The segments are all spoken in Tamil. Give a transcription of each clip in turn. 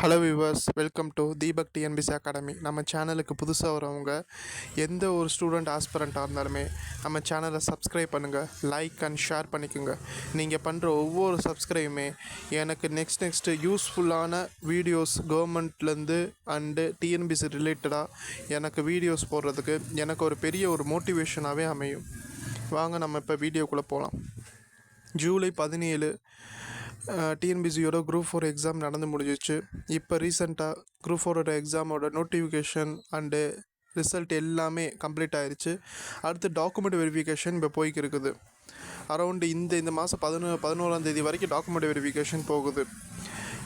Hello viewers welcome to Deepak TNPSC academy நம்ம சேனலுக்கு புதுசாக வரவங்க எந்த ஒரு ஸ்டூடெண்ட் ஆஸ்பரண்ட்டாக இருந்தாலுமே நம்ம சேனலை சப்ஸ்கிரைப் பண்ணுங்கள் லைக் அண்ட் ஷேர் பண்ணிக்கோங்க. நீங்கள் பண்ணுற ஒவ்வொரு சப்ஸ்கிரைபுமே எனக்கு நெக்ஸ்ட் நெக்ஸ்ட்டு யூஸ்ஃபுல்லான வீடியோஸ் கவர்மெண்ட்லேருந்து அண்டு டிஎன்பிசி ரிலேட்டடாக எனக்கு வீடியோஸ் போடுறதுக்கு எனக்கு ஒரு பெரிய ஒரு மோட்டிவேஷனாகவே அமையும். வாங்க நம்ம இப்போ வீடியோக்குள்ளே போகலாம் ஜூலை பதினேழு டிஎன்பிசியோட குரூப் ஃபோர் எக்ஸாம் நடந்து முடிஞ்சிச்சு. இப்போ ரீசெண்டாக குரூப் ஃபோரோட எக்ஸாமோட நோட்டிஃபிகேஷன் அண்டு ரிசல்ட் எல்லாமே கம்ப்ளீட் ஆயிடுச்சு அடுத்து டாக்குமெண்ட் வெரிஃபிகேஷன் இப்போ போய்க்கு இருக்குது. அரௌண்டு இந்த இந்த மாதம் பதினோ பதினோராம் தேதி வரைக்கும் டாக்குமெண்ட் வெரிஃபிகேஷன் போகுது.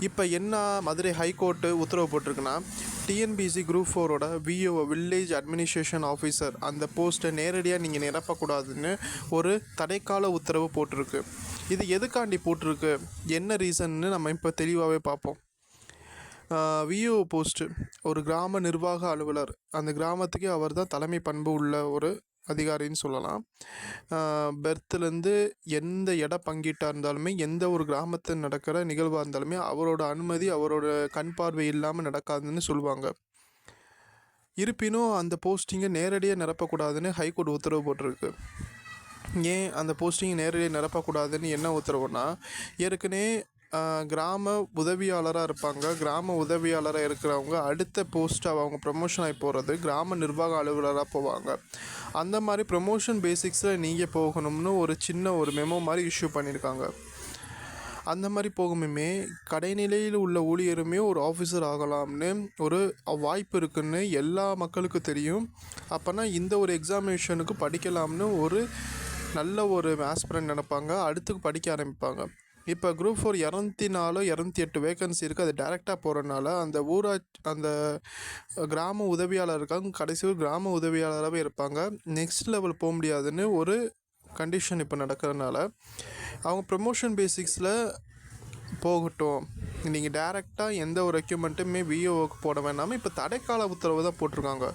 இப்போ என்ன மதுரை ஹைகோர்ட்டு உத்தரவு போட்டிருக்குன்னா டிஎன்பிசி குரூப் ஃபோரோட விஓ வில்லேஜ் அட்மினிஸ்ட்ரேஷன் ஆஃபீஸர் அந்த போஸ்ட்டை நேரடியாக நீங்கள் நிரப்பக்கூடாதுன்னு ஒரு தடைக்கால உத்தரவு போட்டிருக்கு. இது எதுக்காண்டி போட்டிருக்கு? என்ன ரீசன்னு நம்ம இப்போ தெளிவாகவே பார்ப்போம். விஓ போஸ்ட்டு ஒரு கிராம நிர்வாக அலுவலர். அந்த கிராமத்துக்கே அவர் தான் தலைமை பண்பு உள்ள ஒரு அதிகாரின்னு சொல்லலாம். பெர்த்துலேருந்து எந்த இட பங்கீட்டாக இருந்தாலுமே எந்த ஒரு கிராமத்தில் நடக்கிற நிகழ்வாக இருந்தாலுமே அவரோட அனுமதி அவரோட கண் பார்வை இல்லாமல் நடக்காதுன்னு சொல்லுவாங்க. இருப்பினும் அந்த போஸ்டிங்கை நேரடியாக நிரப்பக்கூடாதுன்னு ஹைகோர்ட் உத்தரவு போட்டிருக்கு. ஏன் அந்த போஸ்டிங்கை நேரடியாக நிரப்பக்கூடாதுன்னு என்ன உத்தரவுனா ஏற்கனவே கிராம உதவியாளராக இருப்பாங்க. கிராம உதவியாளராக இருக்கிறவங்க அடுத்த போஸ்ட்டாக அவங்க ப்ரமோஷன் ஆகி போகிறது கிராம நிர்வாக அலுவலராக போவாங்க. அந்த மாதிரி ப்ரமோஷன் பேசிக்ஸில் நீங்கள் போகணும்னு ஒரு சின்ன ஒரு மெமோ மாதிரி இஷ்யூ பண்ணியிருக்காங்க அந்த மாதிரி போகுமே கடைநிலையில் உள்ள ஊழியருமே ஒரு ஆஃபீஸர் ஆகலாம்னு ஒரு வாய்ப்பு இருக்குன்னு எல்லா மக்களுக்கும் தெரியும். அப்போனா இந்த ஒரு எக்ஸாமினேஷனுக்கு படிக்கலாம்னு ஒரு நல்ல ஒரு ஆஸ்பிரண்ட் நினைப்பாங்க. அடுத்து படிக்க ஆரம்பிப்பாங்க. இப்போ குரூப் ஃபோர் இரநூத்தி நாலு இரநூத்தி எட்டு வேகன்சி இருக்குது அது டேரெக்டாக போகிறனால அந்த ஊராட்சி அந்த கிராம உதவியாளர் இருக்காங்க கடைசி கிராம உதவியாளராகவே இருப்பாங்க. நெக்ஸ்ட் லெவல் போக முடியாதுன்னு ஒரு கண்டிஷன் இப்போ நடக்கிறதுனால அவங்க ப்ரமோஷன் பேசிக்ஸில் போகட்டும். நீங்கள் டேரெக்டாக எந்த ஒரு ரெக்யூமெண்ட்டுமே விஓவுக்கு போட வேணாமல் இப்போ தடைக்கால உத்தரவு தான் போட்டிருக்காங்க.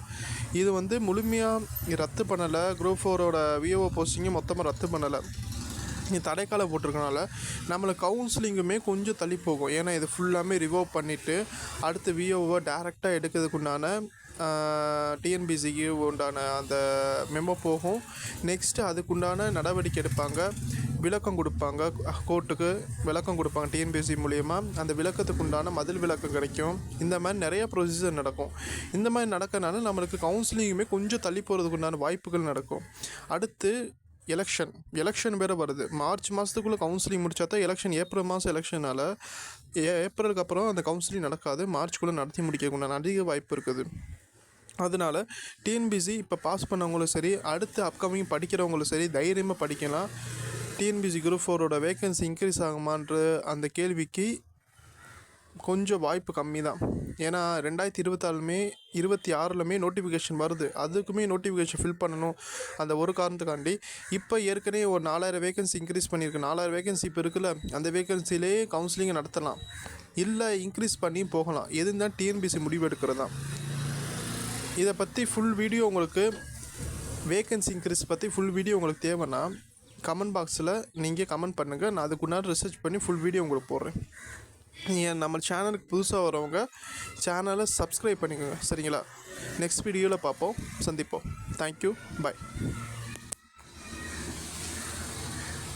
இது வந்து முழுமையாக ரத்து பண்ணலை. குரூப் ஃபோரோட விஓ போஸ்டிங்கும் மொத்தமாக ரத்து பண்ணலை. நீ தடைக்காலம் போட்டிருக்கனால நம்மளை கவுன்சிலிங்குமே கொஞ்சம் தள்ளி போகும். ஏன்னா இது ஃபுல்லாமே ரிவோவ் பண்ணிவிட்டு அடுத்து விஓவை டேரெக்டாக எடுக்கிறதுக்குண்டான டிஎன்பிசிக்கு உண்டான அந்த மெமோ போகும். நெக்ஸ்ட்டு அதுக்குண்டான நடவடிக்கை எடுப்பாங்க. விளக்கம் கொடுப்பாங்க. கோர்ட்டுக்கு விளக்கம் கொடுப்பாங்க டிஎன்பிஎஸ்சி மூலிமா அந்த விளக்கத்துக்கு உண்டான மதில் விளக்கம் கிடைக்கும். இந்த மாதிரி நிறைய ப்ரொசீஜர் நடக்கும். இந்த மாதிரி நடக்கனால நம்மளுக்கு கவுன்சிலிங்குமே கொஞ்சம் தள்ளி போகிறதுக்கு உண்டான வாய்ப்புகள் நடக்கும். அடுத்து எலெக்ஷன் எலெக்ஷன் வேறு வருது. மார்ச் மாதத்துக்குள்ளே கவுன்சிலிங் முடிச்சா தான் எலெக்ஷன் ஏப்ரல் மாதம் எலெக்ஷனால் ஏப்ரலுக்கு அப்புறம் அந்த கவுன்சிலிங் நடக்காது. மார்ச்குள்ளே நடத்தி முடிக்கக்கூடிய அதிக வாய்ப்பு இருக்குது. அதனால் டிஎன்பிசி இப்போ பாஸ் பண்ணவங்களும் சரி அடுத்து அப்கமிங் படிக்கிறவங்களும் சரி தைரியமாக படிக்கலாம். டிஎன்பிசி குரூப் ஃபோரோட வேகன்சி இன்க்ரீஸ் ஆகுமான்ற அந்த கேள்விக்கு கொஞ்சம் வாய்ப்பு கம்மி தான் ஏன்னா ரெண்டாயிரத்தி இருபத்தாலுமே இருபத்தி ஆறுலமே நோட்டிஃபிகேஷன் வருது. அதுக்குமே நோட்டிஃபிகேஷன் ஃபில் பண்ணணும். அந்த ஒரு காரணத்துக்காண்டி இப்போ ஏற்கனவே ஒரு நாலாயிரம் வேகன்சி இன்க்ரீஸ் பண்ணியிருக்கு நாலாயிரம் வேகன்சி இப்போ இருக்குல்ல அந்த வேகன்சிலே கவுன்சிலிங்கை நடத்தலாம். இல்லை இன்க்ரீஸ் பண்ணி போகலாம். எதுன்னு தான் டிஎன்பிசி முடிவு எடுக்கிறது தான் இதை பற்றி ஃபுல் வீடியோ உங்களுக்கு வேகன்சி இன்க்ரீஸ் பற்றி ஃபுல் வீடியோ உங்களுக்கு தேவைன்னா கமெண்ட் பாக்ஸில் நீங்கள் கமெண்ட் பண்ணுங்கள் நான் அதுக்குன்னாடி ரிசர்ச் பண்ணி ஃபுல் வீடியோ உங்களுக்கு போடுறேன். நீங்கள் நம்ம சேனலுக்கு புதுசாக வரவங்க சேனலை சப்ஸ்கிரைப் பண்ணிக்கோங்க. சரிங்களா? நெக்ஸ்ட் வீடியோவில் பார்ப்போம். சந்திப்போம். Thank you bye